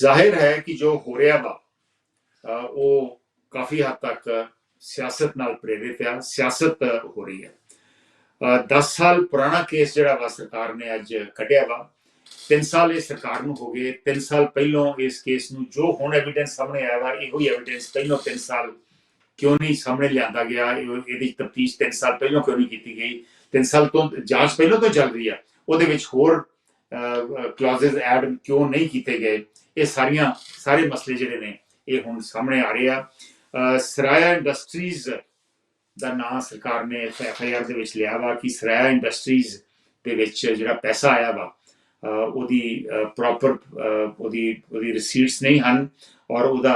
ਜ਼ਾਹਿਰ ਹੈ ਕਿ ਜੋ ਹੋ ਰਿਹਾ ਵਾ ਉਹ ਕਾਫੀ ਹੱਦ ਤੱਕ ਸਿਆਸਤ ਨਾਲ ਪ੍ਰੇਰਿਤ ਆ ਸਿਆਸਤ ਹੋ ਰਹੀ ਹੈ 10 ਸਾਲ ਪੁਰਾਣਾ ਕੇਸ ਜਿਹੜਾ ਵਾ ਸਰਕਾਰ ਨੇ ਅੱਜ ਕੱਢਿਆ ਵਾ 3 ਸਾਲ ਇਹ ਸਰਕਾਰ ਨੂੰ ਹੋ ਗਏ 3 ਸਾਲ ਪਹਿਲਾਂ ਇਸ ਕੇਸ ਨੂੰ ਜੋ ਹੁਣ ਐਵੀਡੈਂਸ ਸਾਹਮਣੇ ਆਇਆ ਵਾ ਇਹੋ ਹੀ ਐਵੀਡੈਂਸ ਪਹਿਲਾਂ 3 ਸਾਲ ਕਿਉਂ ਨਹੀਂ ਸਾਹਮਣੇ ਲਿਆਂਦਾ ਗਿਆ ਇਹਦੀ ਤਫਤੀਸ਼ 3 ਸਾਲ ਪਹਿਲਾਂ ਕਿਉਂ ਨਹੀਂ ਕੀਤੀ ਗਈ 3 ਸਾਲ ਤੋਂ ਜਾਂਚ ਪਹਿਲਾਂ ਤੋਂ ਚੱਲ ਰਹੀ ਆ ਉਹਦੇ ਵਿੱਚ ਹੋਰ ਕਲਾਜ਼ਸ ਐਡ ਕਿਉਂ ਨਹੀਂ ਕੀਤੇ ਗਏ ਇਹ ਸਾਰੀਆਂ, ਸਾਰੇ ਮਸਲੇ ਜਿਹੜੇ ਨੇ, ਇਹ ਹੁਣ ਸਾਹਮਣੇ ਆ ਰਹੇ ਆ। ਸਰਾਇਆ ਇੰਡਸਟਰੀਜ਼ ਦਾ ਨਾਂ ਸਰਕਾਰ ਨੇ ਐਫ ਆਈ ਆਰ ਦੇ ਵਿੱਚ ਲਿਆ ਵਾ ਕਿ ਸਰਾਇਆ ਇੰਡਸਟਰੀਜ਼ ਦੇ ਵਿੱਚ ਜਿਹੜਾ ਪੈਸਾ ਆਇਆ ਵਾ ਉਹਦੀ ਪ੍ਰੋਪਰ ਉਹਦੀ ਉਹਦੀ ਰਸੀਟਸ ਨਹੀਂ ਹਨ ਔਰ ਉਹਦਾ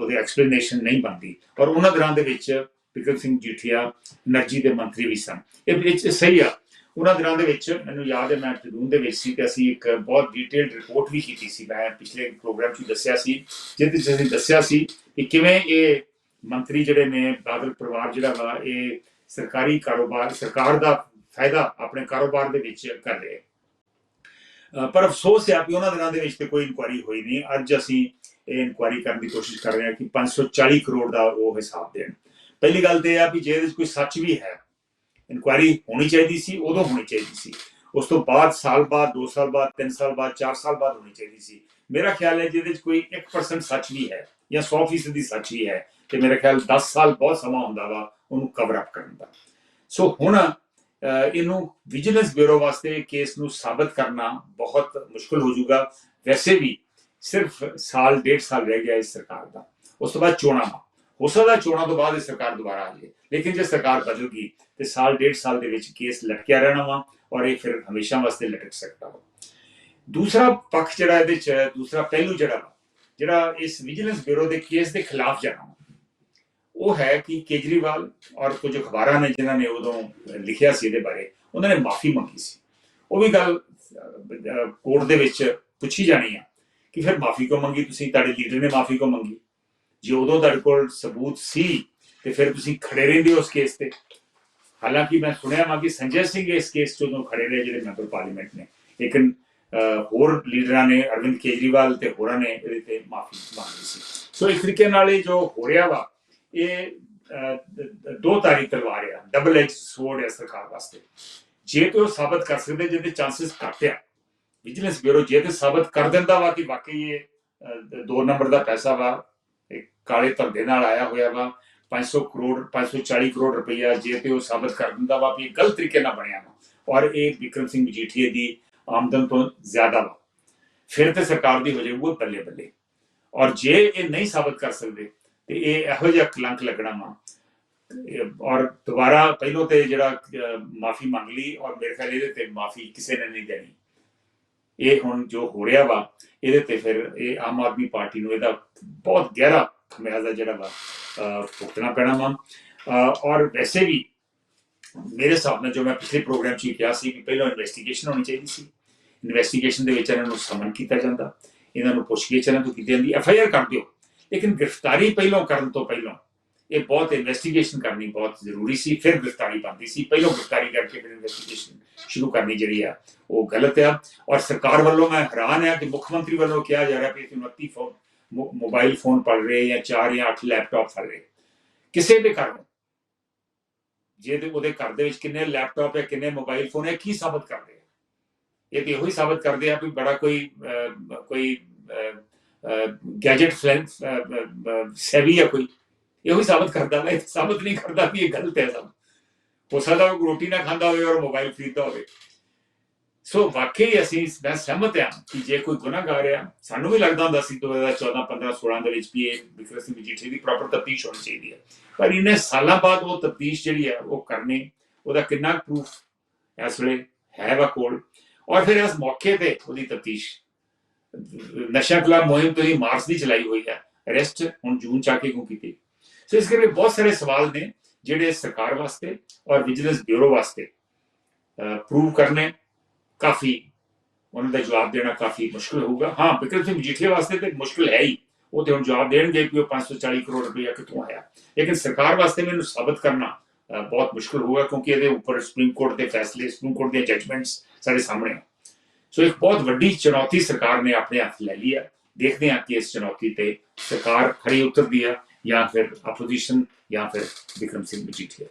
ਉਹਦੀ ਐਕਸਪਲੇਨੇਸ਼ਨ ਨਹੀਂ ਬਣਦੀ। ਔਰ ਉਹਨਾਂ ਦਰਾਂ ਦੇ ਵਿੱਚ ਬਿਕਰ ਸਿੰਘ ਜੀਠੀਆ એનર્ਜੀ ਦੇ ਮੰਤਰੀ ਵੀ ਸਨ। ਇਹ ਸਹੀ ਆ। ਉਹਨਾਂ ਦਿਨਾਂ ਦੇ ਵਿੱਚ ਮੈਨੂੰ ਯਾਦ ਹੈ, ਮੈਂ ਟ੍ਰਿਬਿਊਨ ਦੇ ਵਿੱਚ ਸੀ ਤੇ ਅਸੀਂ ਇੱਕ ਬਹੁਤ ਡਿਟੇਲਡ ਰਿਪੋਰਟ ਵੀ ਕੀਤੀ ਸੀ। ਮੈਂ ਪਿਛਲੇ ਪ੍ਰੋਗਰਾਮ 'ਚ ਦੱਸਿਆ ਸੀ, ਜਿਹਦੇ 'ਚ ਅਸੀਂ ਦੱਸਿਆ ਸੀ ਕਿ ਕਿਵੇਂ ਇਹ ਮੰਤਰੀ ਜਿਹੜੇ ਨੇ, ਬਾਦਲ ਪਰਿਵਾਰ ਜਿਹੜਾ ਵਾ, ਇਹ ਸਰਕਾਰੀ ਕਾਰੋਬਾਰ, ਸਰਕਾਰ ਦਾ ਫਾਇਦਾ ਆਪਣੇ ਕਾਰੋਬਾਰ ਦੇ ਵਿੱਚ ਕਰ ਰਹੇ ਪਰ ਅਫਸੋਸ ਹੈ ਕਿ ਉਹਨਾਂ ਦਿਨਾਂ ਦੇ ਵਿੱਚ ਤੇ ਕੋਈ ਇਨਕੁਆਰੀ ਹੋਈ ਨਹੀਂ। ਅੱਜ ਅਸੀਂ ਇਹ ਇਨਕੁਆਰੀ ਕਰਨ ਦੀ ਕੋਸ਼ਿਸ਼ ਕਰ ਰਹੇ ਹਾਂ ਕਿ 540 ਕਰੋੜ ਦਾ ਉਹ ਹਿਸਾਬ ਦੇਣ। ਪਹਿਲੀ ਗੱਲ ਤੇ ਇਹ ਆ ਵੀ ਜੇ ਇਹਦੇ ਵਿੱਚ ਕੋਈ ਸੱਚ ਵੀ ਹੈ ਇਨਕੁਆਰੀ ਹੋਣੀ ਚਾਹੀਦੀ ਸੀ, ਉਦੋਂ ਹੋਣੀ ਚਾਹੀਦੀ ਸੀ। ਉਸ ਤੋਂ ਬਾਅਦ ਸਾਲ ਬਾਅਦ 2 ਸਾਲ ਬਾਅਦ 3 ਸਾਲ ਬਾਅਦ 4 ਸਾਲ ਬਾਅਦ ਹੋਣੀ ਚਾਹੀਦੀ ਸੀ। ਮੇਰਾ ਖਿਆਲ ਹੈ ਜਿਹਦੇ ਵਿੱਚ ਕੋਈ 1% ਸੱਚ ਵੀ ਹੈ ਜਾਂ 100% ਦੀ ਸੱਚ ਵੀ ਹੈ ਤੇ ਮੇਰਾ ਖਿਆਲ 10 ਸਾਲ ਬਹੁਤ ਸਮਾਂ ਹੁੰਦਾ ਵਾ ਉਹਨੂੰ ਕਵਰ ਅਪ ਕਰਨ ਦਾ। ਸੋ ਹੁਣ ਇਹਨੂੰ ਵਿਜੀਲੈਂਸ ਬਿਊਰੋ ਵਾਸਤੇ ਕੇਸ ਨੂੰ ਸਾਬਤ ਕਰਨਾ ਬਹੁਤ ਮੁਸ਼ਕਲ ਹੋ ਜਾਊਗਾ। ਵੈਸੇ ਵੀ ਸਿਰਫ ਸਾਲ, ਡੇਢ ਸਾਲ ਰਹਿ ਗਿਆ ਇਸ ਸਰਕਾਰ ਦਾ। ਉਸ ਤੋਂ ਬਾਅਦ ਚੋਣਾਂ ਵਾ। ਹੋ ਸਕਦਾ ਚੋਣਾਂ ਤੋਂ ਬਾਅਦ ਇਹ ਸਰਕਾਰ ਦੁਬਾਰਾ ਆ ਜਾਵੇ ਲੇਕਿਨ ਜੇ ਸਰਕਾਰ ਬਦਲ ਗਈ ਤੇ ਸਾਲ ਡੇਢ ਸਾਲ ਦੇ ਵਿੱਚ ਕੇਸ ਲਟਕਿਆ ਰਹਿਣਾ ਵਾ ਔਰ ਇਹ ਫਿਰ ਹਮੇਸ਼ਾ ਵਾਸਤੇ ਲਟਕ ਸਕਦਾ ਵਾ। ਦੂਸਰਾ ਪੱਖ ਜਿਹੜਾ ਇਹਦੇ ਚ ਦੂਸਰਾ ਪਹਿਲੂ ਜਿਹੜਾ ਵਾ, ਜਿਹੜਾ ਇਸ ਵਿਜੀਲੈਂਸ ਬਿਊਰੋ ਦੇ ਕੇਸ ਦੇ ਖਿਲਾਫ ਜਾਣਾ ਵਾ, ਉਹ ਹੈ ਕਿ ਕੇਜਰੀਵਾਲ ਔਰ ਕੁਝ ਅਖਬਾਰਾਂ ਨੇ ਜਿਨ੍ਹਾਂ ਨੇ ਉਦੋਂ ਲਿਖਿਆ ਸੀ ਇਹਦੇ ਬਾਰੇ ਉਹਨਾਂ ਨੇ ਮਾਫੀ ਮੰਗੀ ਸੀ। ਉਹ ਵੀ ਗੱਲ ਕੋਰਟ ਦੇ ਵਿੱਚ ਪੁੱਛੀ ਜਾਣੀ ਆ ਕਿ ਫਿਰ ਮਾਫੀ ਕਿਉਂ ਮੰਗੀ ਤੁਸੀਂ? ਤੁਹਾਡੇ ਲੀਡਰ ਨੇ ਮਾਫੀ ਕਿਉਂ ਮੰਗੀ? ਜੇ ਉਦੋਂ ਤੁਹਾਡੇ ਕੋਲ ਸਬੂਤ ਸੀ, ਤੇ ਫਿਰ ਤੁਸੀਂ ਖੜੇ ਰਹਿੰਦੇ ਉਸ ਕੇਸ ਤੇ। ਹਾਲਾਂਕਿ ਮੈਂ ਸੁਣਿਆ ਵਾ ਕਿ ਸੰਜੇ ਸਿੰਘ ਇਸ ਕੇਸ 'ਚ ਉਦੋਂ ਖੜੇ ਰਹੇ ਜਿਹੜੇ ਮੈਂਬਰ ਪਾਰਲੀਮੈਂਟ ਨੇ। ਲੇਕਿਨ ਹੋਰ ਲੀਡਰਾਂ ਨੇ, ਅਰਵਿੰਦ ਕੇਜਰੀਵਾਲ ਤੇ ਹੋਰਾਂ ਨੇ ਇਹਦੇ ਤੇ ਮਾਫੀ ਮੰਗੀ ਸੀ। ਸੋ ਇਸ ਤਰੀਕੇ ਨਾਲ ਇਹ ਜੋ ਹੋ ਰਿਹਾ ਵਾ, ਇਹ ਦੋ ਤਾਰੀ ਤਲਵਾਰ ਆ ਡਬਲ ਐਜ ਸਵੋਰਡ ਹੈ ਸਰਕਾਰ ਵਾਸਤੇ। ਜੇ ਤੇ ਉਹ ਸਾਬਤ ਕਰ ਸਕਦੇ, ਜਿਹਦੇ ਚਾਂਸਸ ਘੱਟ ਆ। ਵਿਜੀਲੈਂਸ ਬਿਊਰੋ ਜੇ ਤੇ ਸਾਬਤ ਕਰ ਦਿੰਦਾ ਵਾ ਕਿ ਵਾਕਈ ਇਹ ਦੋ ਨੰਬਰ ਦਾ ਪੈਸਾ ਵਾ ਕਾਲੇ ਧੰਦੇ ਨਾਲ ਆਇਆ ਹੋਇਆ ਵਾ 500 ਕਰੋੜ 540 ਕਰੋੜ ਰੁਪਈਆ ਜੇ ਤੇ ਉਹ ਸਾਬਤ ਕਰ ਦਿੰਦਾ ਵਾ ਵੀ ਇਹ ਗਲਤ ਤਰੀਕੇ ਨਾਲ ਬਣਿਆ ਵਾ। ਔਰ ਇਹ ਵਿਕਰਮ ਸਿੰਘ ਮਜੀਠੀਏ ਦੀ ਆਮਦਨ ਤੋਂ ਜ਼ਿਆਦਾ ਵਾ। ਫਿਰ ਤੇ ਸਰਕਾਰ ਦੀ ਹੋ ਜਾਊਗੀ ਬੱਲੇ ਬੱਲੇ। ਔਰ ਜੇ ਇਹ ਨਹੀਂ ਸਾਬਤ ਕਰ ਸਕਦੇ, ਤੇ ਇਹ ਇਹੋ ਜਿਹਾ ਕਲੰਕ ਲੱਗਣਾ ਵਾ। ਔਰ ਦੁਬਾਰਾ ਪਹਿਲੋਂ ਤੇ ਜਿਹੜਾ ਮਾਫੀ ਮੰਗ ਲਈ ਔਰ ਮੇਰੇ ਖਿਆਲ ਇਹਦੇ ਤੇ ਮਾਫੀ ਕਿਸੇ ਨੇ ਨਹੀਂ ਦੇਣੀ। ਇਹ ਹੁਣ ਜੋ ਹੋ ਰਿਹਾ ਵਾ, ਇਹਦੇ ਤੇ ਫਿਰ ਇਹ ਆਮ ਆਦਮੀ ਪਾਰਟੀ ਨੂੰ ਇਹਦਾ ਬਹੁਤ ਗਹਿਰਾ ਖਮਿਆਜ਼ਾ ਜਿਹੜਾ ਵਾ ਅਹ, ਭੁਗਤਣਾ ਪੈਣਾ ਵਾ ਅਹ, ਔਰ ਵੈਸੇ ਵੀ ਮੇਰੇ ਹਿਸਾਬ ਨਾਲ ਜੋ ਮੈਂ ਪਿਛਲੇ ਪ੍ਰੋਗਰਾਮ 'ਚ ਵੀ ਕਿਹਾ ਸੀ ਕਿ ਪਹਿਲਾਂ ਇਨਵੈਸਟੀਗੇਸ਼ਨ ਹੋਣੀ ਚਾਹੀਦੀ ਸੀ ਇਨਵੈਸਟੀਗੇਸ਼ਨ ਦੇ ਵਿੱਚ ਇਹਨਾਂ ਨੂੰ ਸਮਨ ਕੀਤਾ ਜਾਂਦਾ ਇਹਨਾਂ ਨੂੰ ਪੁੱਛਗਿੱਛ ਇਹਨਾਂ ਤੋਂ ਕੀਤੀ ਜਾਂਦੀ ਐਫ ਆਈ ਆਰ ਕਰ ਦਿਓ ਲੇਕਿਨ ਗ੍ਰਿਫਤਾਰੀ ਪਹਿਲਾਂ ਕਰਨ ਤੋਂ ਪਹਿਲਾਂ ਇਹ ਬਹੁਤ ਇਨਵੈਸਟੀਗੇਸ਼ਨ ਕਰਨੀ ਬਹੁਤ ਜ਼ਰੂਰੀ ਸੀ ਫਿਰ ਗ੍ਰਿਫਤਾਰੀ ਬਣਦੀ ਸੀ ਪਹਿਲਾਂ ਗ੍ਰਿਫਤਾਰੀ ਕਰਕੇ ਫਿਰ ਇਨਵੈਸਟੀਗੇਸ਼ਨ ਸ਼ੁਰੂ ਕਰਨੀ ਜਿਹੜੀ ਆ ਉਹ ਗਲਤ ਆ ਔਰ ਸਰਕਾਰ ਵੱਲੋਂ ਮੈਂ ਹੈਰਾਨ ਆ ਕਿ ਮੁੱਖ ਮੰਤਰੀ ਵੱਲੋਂ ਕਿਹਾ ਜਾ ਰਿਹਾ ਕਿ ਅਸੀਂ 29 ਫੋਨ ਮੋ- ਮੋਬਾਈਲ ਫੋਨ ਪੜ ਰਹੇ ਜਾਂ 4 ਜਾਂ 8 ਲੈਪਟਾਪ ਫੜ ਰਹੇ। ਕਿਸੇ ਦੇ ਘਰ ਜੇ ਤੇ ਉਹਦੇ ਘਰ ਦੇ ਵਿੱਚ ਕਿੰਨੇ ਲੈਪਟਾਪ ਹੈ ਕਿੰਨੇ ਮੋਬਾਈਲ ਫੋਨ ਹੈ, ਕੀ ਸਾਬਤ ਕਰਦੇ ਆ? ਇਹ ਤੇ ਇਹੋ ਹੀ ਸਾਬਤ ਕਰਦੇ ਆ ਵੀ ਬੜਾ ਕੋਈ ਕੋਈ ਗੈਜਟ ਸੇਵੀ ਹੈ ਕੋਈ। ਇਹੋ ਹੀ ਸਾਬਤ ਕਰਦਾ ਵਾ ਸਾਬਤ ਨਹੀਂ ਕਰਦਾ ਵੀ ਇਹ ਗਲਤ ਹੈ ਸਭ। ਹੋ ਸਕਦਾ ਉਹ ਰੋਟੀ ਨਾ ਖਾਂਦਾ ਹੋਵੇ ਔਰ ਮੋਬਾਈਲ ਖਰੀਦਦਾ ਹੋਵੇ। ਸੋ ਵਾਕਈ ਅਸੀਂ ਮੈਂ ਸਹਿਮਤ ਹਾਂ ਕਿ ਜੇ ਕੋਈ ਗੁਨਾਹਗਾਰ ਆ ਸਾਨੂੰ ਵੀ ਲੱਗਦਾ ਹੁੰਦਾ ਸੀ 2014 15 16 ਦੇ ਵਿੱਚ ਵੀ ਇਹ ਵਿਕਰਮ ਸਿੰਘ ਮਜੀਠੀ ਦੀ ਪ੍ਰੋਪਰ ਤਫਤੀਸ਼ ਹੋਣੀ ਚਾਹੀਦੀ ਹੈ। ਪਰ ਇਹਨੇ ਸਾਲਾਂ ਬਾਅਦ ਉਹ ਤਫਤੀਸ਼ ਜਿਹੜੀ ਹੈ, ਉਹ ਕਰਨੀ, ਉਹਦਾ ਕਿੰਨਾ ਪ੍ਰੂਫ ਇਸ ਵੇਲੇ ਹੈ ਵਾ ਕੋਲ? ਔਰ ਫਿਰ ਇਸ ਮੌਕੇ ਤੇ ਉਹਦੀ ਤਫਤੀਸ਼ ਨਸ਼ਾ ਖਿਲਾਫ ਮੁਹਿੰਮ ਤੋਂ ਹੀ ਮਾਰਚ ਦੀ ਚਲਾਈ ਹੋਈ ਹੈ। ਅਰੈਸਟ ਹੁਣ ਜੂਨ ਚ ਆ ਕੇ ਕਿਉਂ ਕੀਤੀ? ਸੋ ਇਸ ਕਰਕੇ ਬਹੁਤ ਸਾਰੇ ਸਵਾਲ ਨੇ ਜਿਹੜੇ ਸਰਕਾਰ ਵਾਸਤੇ ਔਰ ਵਿਜੀਲੈਂਸ ਬਿਊਰੋ ਵਾਸਤੇ ਪ੍ਰੂਵ ਕਰਨੇ। ਕਾਫੀ ਉਹਨਾਂ ਦਾ ਜਵਾਬ ਦੇਣਾ ਕਾਫੀ ਮੁਸ਼ਕਲ ਹੋਊਗਾ ਹਾਂ ਬਿਕਰਮ ਸਿੰਘ ਮਜੀਠੀਆ ਵਾਸਤੇ ਤੇ ਮੁਸ਼ਕਲ ਹੈ ਹੀ ਉਹ ਤੇ ਹੁਣ ਜਵਾਬ ਦੇਣਗੇ ਕਿ ਉਹ 540 ਕਰੋੜ ਰੁਪਇਆ ਕਿੱਥੋਂ ਆਇਆ ਲੇਕਿਨ ਸਰਕਾਰ ਵਾਸਤੇ ਮੈਨੂੰ ਸਾਬਤ ਕਰਨਾ ਬਹੁਤ ਮੁਸ਼ਕਲ ਹੋਊਗਾ ਕਿਉਂਕਿ ਇਹਦੇ ਉੱਪਰ ਸੁਪਰੀਮ ਕੋਰਟ ਦੇ ਫੈਸਲੇ ਸੁਪਰੀਮ ਕੋਰਟ ਦੇ ਜੱਜਮੈਂਟਸ ਸਾਡੇ ਸਾਹਮਣੇ ਆ ਸੋ ਇੱਕ ਬਹੁਤ ਵੱਡੀ ਚੁਣੌਤੀ ਸਰਕਾਰ ਨੇ ਆਪਣੇ ਹੱਥ ਲੈ ਲਈ ਹੈ ਦੇਖਦੇ ਹਾਂ ਕਿ ਇਸ ਚੁਣੌਤੀ ਤੇ ਸਰਕਾਰ ਖੜੀ ਉਤਰਦੀ ਹੈ ਜਾਂ ਫਿਰ ਆਪੋਜੀਸ਼ਨ ਜਾਂ ਫਿਰ ਵਿਕਰਮ ਸਿੰਘ ਮਜੀਠੀਆ